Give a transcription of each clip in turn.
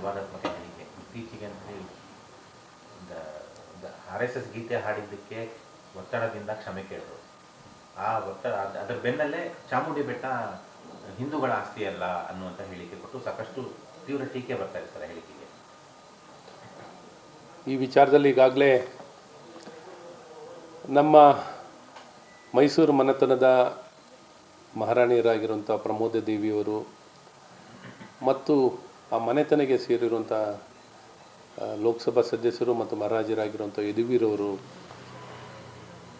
ವಿವಾದಾತ್ಮಕ ಹೇಳಿಕೆ. ಇತ್ತೀಚೆಗೆ ಅಂತ ಆರ್ ಎಸ್ ಎಸ್ ಗೀತೆ ಹಾಡಿದ್ದಕ್ಕೆ ಒತ್ತಡದಿಂದ ಕ್ಷಮೆ ಕೇಳಿದ್ರು ಆ ಒತ್ತಡ, ಅದ್- ಅದರ ಬೆನ್ನಲ್ಲೇ ಚಾಮುಂಡಿ ಬೆಟ್ಟ ಹಿಂದೂಗಳ ಆಸ್ತಿ ಅಲ್ಲ ಅನ್ನುವಂಥ ಹೇಳಿಕೆ ಕೊಟ್ಟು ಸಾಕಷ್ಟು ತೀವ್ರ ಟೀಕೆ ಬರ್ತಾ ಇದೆ ಸರ್ ಹೇಳಿಕೆಗೆ. ಈ ವಿಚಾರದಲ್ಲಿ ಈಗಾಗಲೇ ನಮ್ಮ ಮೈಸೂರು ಮನೆತನದ ಮಹಾರಾಣಿಯರಾಗಿರುವಂಥ ಪ್ರಮೋದ ದೇವಿಯವರು ಮತ್ತು ಆ ಮನೆತನಗೆ ಸೇರಿರುವಂಥ ಲೋಕಸಭಾ ಸದಸ್ಯರು ಮತ್ತು ಮಹಾರಾಜರಾಗಿರುವಂಥ ಯದುವೀರವರು,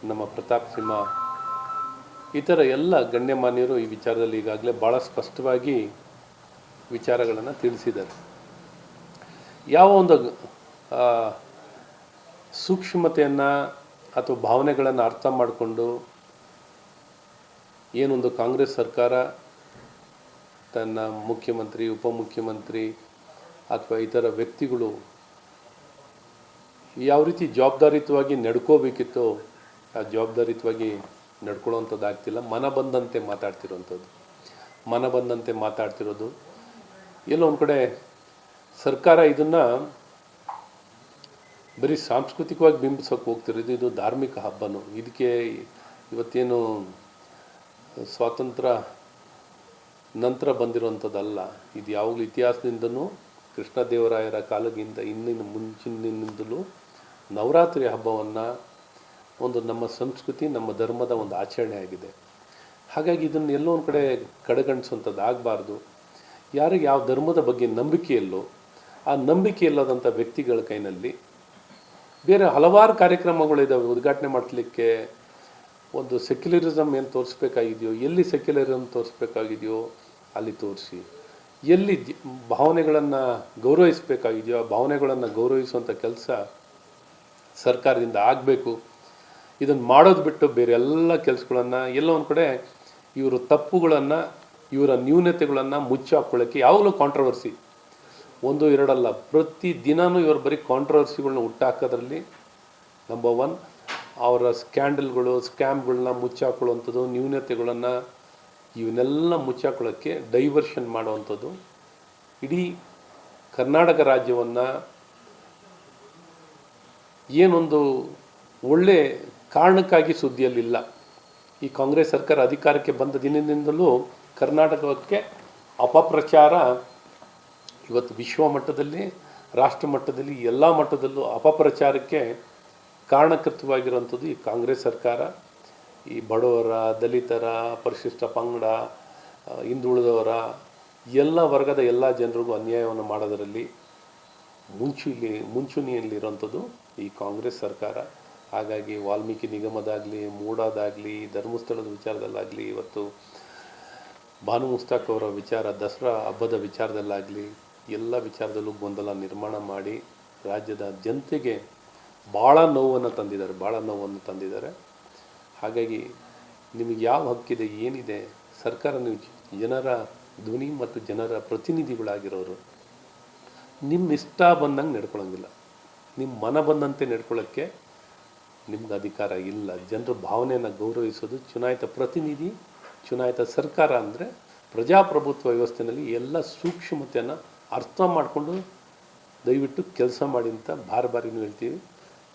ನಮ್ಮ ಪ್ರತಾಪ್ ಸಿಂಹ ಇತರ ಎಲ್ಲ ಗಣ್ಯಮಾನ್ಯರು ಈ ವಿಚಾರದಲ್ಲಿ ಈಗಾಗಲೇ ಭಾಳ ಸ್ಪಷ್ಟವಾಗಿ ವಿಚಾರಗಳನ್ನು ತಿಳಿಸಿದ್ದಾರೆ. ಯಾವ ಒಂದು ಸೂಕ್ಷ್ಮತೆಯನ್ನು ಅಥವಾ ಭಾವನೆಗಳನ್ನು ಅರ್ಥ ಮಾಡಿಕೊಂಡು, ಏನೊಂದು ಕಾಂಗ್ರೆಸ್ ಸರ್ಕಾರ ತನ್ನ ಮುಖ್ಯಮಂತ್ರಿ, ಉಪಮುಖ್ಯಮಂತ್ರಿ ಅಥವಾ ಇತರ ವ್ಯಕ್ತಿಗಳು ಯಾವ ರೀತಿ ಜವಾಬ್ದಾರಿತವಾಗಿ ನಡ್ಕೋಬೇಕಿತ್ತೋ ಆ ಜವಾಬ್ದಾರಿತವಾಗಿ ನಡ್ಕೊಳ್ಳೋವಂಥದ್ದು ಆಗ್ತಿಲ್ಲ ಮನ ಬಂದಂತೆ ಮಾತಾಡ್ತಿರೋವಂಥದ್ದು. ಮನ ಬಂದಂತೆ ಮಾತಾಡ್ತಿರೋದು. ಎಲ್ಲೋ ಒಂದು ಕಡೆ ಸರ್ಕಾರ ಇದನ್ನು ಬರೀ ಸಾಂಸ್ಕೃತಿಕವಾಗಿ ಬಿಂಬಿಸೋಕೆ ಹೋಗ್ತಿರೋದು. ಇದು ಧಾರ್ಮಿಕ ಹಬ್ಬನು. ಇದಕ್ಕೆ ಇವತ್ತೇನು ಸ್ವಾತಂತ್ರ್ಯ ನಂತರ ಬಂದಿರುವಂಥದ್ದಲ್ಲ, ಇದು ಯಾವಾಗಲೂ ಇತಿಹಾಸದಿಂದನೂ ಕೃಷ್ಣದೇವರಾಯರ ಕಾಲದಿಂದ ಇನ್ನಿನ ಮುಂಚಿನಿಂದಲೂ ನವರಾತ್ರಿ ಹಬ್ಬವನ್ನು ಒಂದು ನಮ್ಮ ಸಂಸ್ಕೃತಿ, ನಮ್ಮ ಧರ್ಮದ ಒಂದು ಆಚರಣೆ ಆಗಿದೆ. ಹಾಗಾಗಿ ಇದನ್ನು ಎಲ್ಲೋ ಒಂದು ಕಡೆ ಕಡೆಗಣಿಸುವಂಥದ್ದು ಆಗಬಾರ್ದು. ಯಾರಿಗೆ ಯಾವ ಧರ್ಮದ ಬಗ್ಗೆ ನಂಬಿಕೆ ಇಲ್ಲೋ, ಆ ನಂಬಿಕೆ ಇಲ್ಲದಂಥ ವ್ಯಕ್ತಿಗಳ ಕೈನಲ್ಲಿ ಬೇರೆ ಹಲವಾರು ಕಾರ್ಯಕ್ರಮಗಳಿದ್ದಾವೆ ಉದ್ಘಾಟನೆ ಮಾಡಲಿಕ್ಕೆ ಒಂದು ಸೆಕ್ಯುಲರಿಸಮ್ ಏನು ತೋರಿಸ್ಬೇಕಾಗಿದೆಯೋ, ಎಲ್ಲಿ ಸೆಕ್ಯುಲರಿಸಮ್ ತೋರಿಸ್ಬೇಕಾಗಿದೆಯೋ ಅಲ್ಲಿ ತೋರಿಸಿ. ಎಲ್ಲಿ ಭಾವನೆಗಳನ್ನು ಗೌರವಿಸಬೇಕಾಗಿದೆಯೋ ಆ ಭಾವನೆಗಳನ್ನು ಗೌರವಿಸುವಂಥ ಕೆಲಸ ಸರ್ಕಾರದಿಂದ ಆಗಬೇಕು. ಇದನ್ನು ಮಾಡೋದು ಬಿಟ್ಟು ಬೇರೆ ಎಲ್ಲ ಕೆಲಸಗಳನ್ನು ಎಲ್ಲೋ ಒಂದು ಕಡೆ ಇವರು ತಪ್ಪುಗಳನ್ನು, ಇವರ ನ್ಯೂನತೆಗಳನ್ನು ಮುಚ್ಚಾಕೊಳ್ಳೋಕ್ಕೆ ಯಾವಾಗಲೂ ಕಾಂಟ್ರವರ್ಸಿ ಒಂದು, ಎರಡಲ್ಲ, ಪ್ರತಿ ದಿನವೂ ಇವರು ಬರೀ ಕಾಂಟ್ರವರ್ಸಿಗಳನ್ನ ಹುಟ್ಟಾಕೋದ್ರಲ್ಲಿ ನಂಬರ್ ಒನ್ ಅವರ ಸ್ಕ್ಯಾಂಡಲ್ಗಳು, ಸ್ಕ್ಯಾಮ್ಗಳನ್ನ ಮುಚ್ಚಾಕೊಳ್ಳುವಂಥದ್ದು, ನ್ಯೂನತೆಗಳನ್ನು ಇವನ್ನೆಲ್ಲ ಮುಚ್ಚಾಕೊಳ್ಳೋಕ್ಕೆ ಡೈವರ್ಷನ್ ಮಾಡುವಂಥದ್ದು. ಇಡೀ ಕರ್ನಾಟಕ ರಾಜ್ಯವನ್ನು ಏನೊಂದು ಒಳ್ಳೆ ಕಾರಣಕ್ಕಾಗಿ ಸುದ್ದಿಯಲ್ಲಿಲ್ಲ. ಈ ಕಾಂಗ್ರೆಸ್ ಸರ್ಕಾರ ಅಧಿಕಾರಕ್ಕೆ ಬಂದ ದಿನದಿಂದಲೂ ಕರ್ನಾಟಕಕ್ಕೆ ಅಪಪ್ರಚಾರ ಇವತ್ತು ವಿಶ್ವ ಮಟ್ಟದಲ್ಲಿ, ರಾಷ್ಟ್ರ ಮಟ್ಟದಲ್ಲಿ, ಎಲ್ಲ ಮಟ್ಟದಲ್ಲೂ ಅಪಪ್ರಚಾರಕ್ಕೆ ಕಾರಣಕರ್ತವಾಗಿರುವಂಥದ್ದು ಈ ಕಾಂಗ್ರೆಸ್ ಸರ್ಕಾರ, ಈ ಬಡವರ, ದಲಿತರ, ಪರಿಶಿಷ್ಟ ಪಂಗಡ ಹಿಂದುಳಿದವರ ಎಲ್ಲ ವರ್ಗದ ಎಲ್ಲ ಜನರಿಗೂ ಅನ್ಯಾಯವನ್ನು ಮಾಡೋದರಲ್ಲಿ ಮುಂಚೂಣಿ ಮುಂಚೂಣಿಯಲ್ಲಿರುವಂಥದ್ದು ಈ ಕಾಂಗ್ರೆಸ್ ಸರ್ಕಾರ. ಹಾಗಾಗಿ ವಾಲ್ಮೀಕಿ ನಿಗಮದಾಗಲಿ, ಮೂಡಾದಾಗಲಿ, ಧರ್ಮಸ್ಥಳದ ವಿಚಾರದಲ್ಲಾಗಲಿ, ಇವತ್ತು ಭಾನು ಮುಸ್ತಾಕ್ ಅವರ ವಿಚಾರ, ದಸರಾ ಹಬ್ಬದ ವಿಚಾರದಲ್ಲಾಗಲಿ ಎಲ್ಲ ವಿಚಾರದಲ್ಲೂ ಗೊಂದಲ ನಿರ್ಮಾಣ ಮಾಡಿ ರಾಜ್ಯದ ಜನತೆಗೆ ಭಾಳ ನೋವನ್ನು ತಂದಿದ್ದಾರೆ ಭಾಳ ನೋವನ್ನು ತಂದಿದ್ದಾರೆ. ಹಾಗಾಗಿ ನಿಮಗೆ ಯಾವ ಹಕ್ಕಿದೆ, ಏನಿದೆ? ಸರ್ಕಾರ ನೀವು ಜನರ ಧ್ವನಿ ಮತ್ತು ಜನರ ಪ್ರತಿನಿಧಿಗಳಾಗಿರೋರು, ನಿಮ್ಮ ಇಷ್ಟ ಬಂದಂಗೆ ನಡ್ಕೊಳ್ಳೋಂಗಿಲ್ಲ ನಿಮ್ಮ ಮನ ಬಂದಂತೆ ನಡ್ಕೊಳ್ಳೋಕ್ಕೆ ನಿಮ್ಗೆ ಅಧಿಕಾರ ಇಲ್ಲ. ಜನರ ಭಾವನೆಯನ್ನು ಗೌರವಿಸೋದು ಚುನಾಯಿತ ಪ್ರತಿನಿಧಿ, ಚುನಾಯಿತ ಸರ್ಕಾರ ಅಂದರೆ ಪ್ರಜಾಪ್ರಭುತ್ವ ವ್ಯವಸ್ಥೆಯಲ್ಲಿ ಎಲ್ಲ ಸೂಕ್ಷ್ಮತೆಯನ್ನು ಅರ್ಥ ಮಾಡಿಕೊಂಡು ದಯವಿಟ್ಟು ಕೆಲಸ ಮಾಡಿ ಅಂತ ಬಾರಿ ಬಾರಿನೂ ಹೇಳ್ತೀವಿ.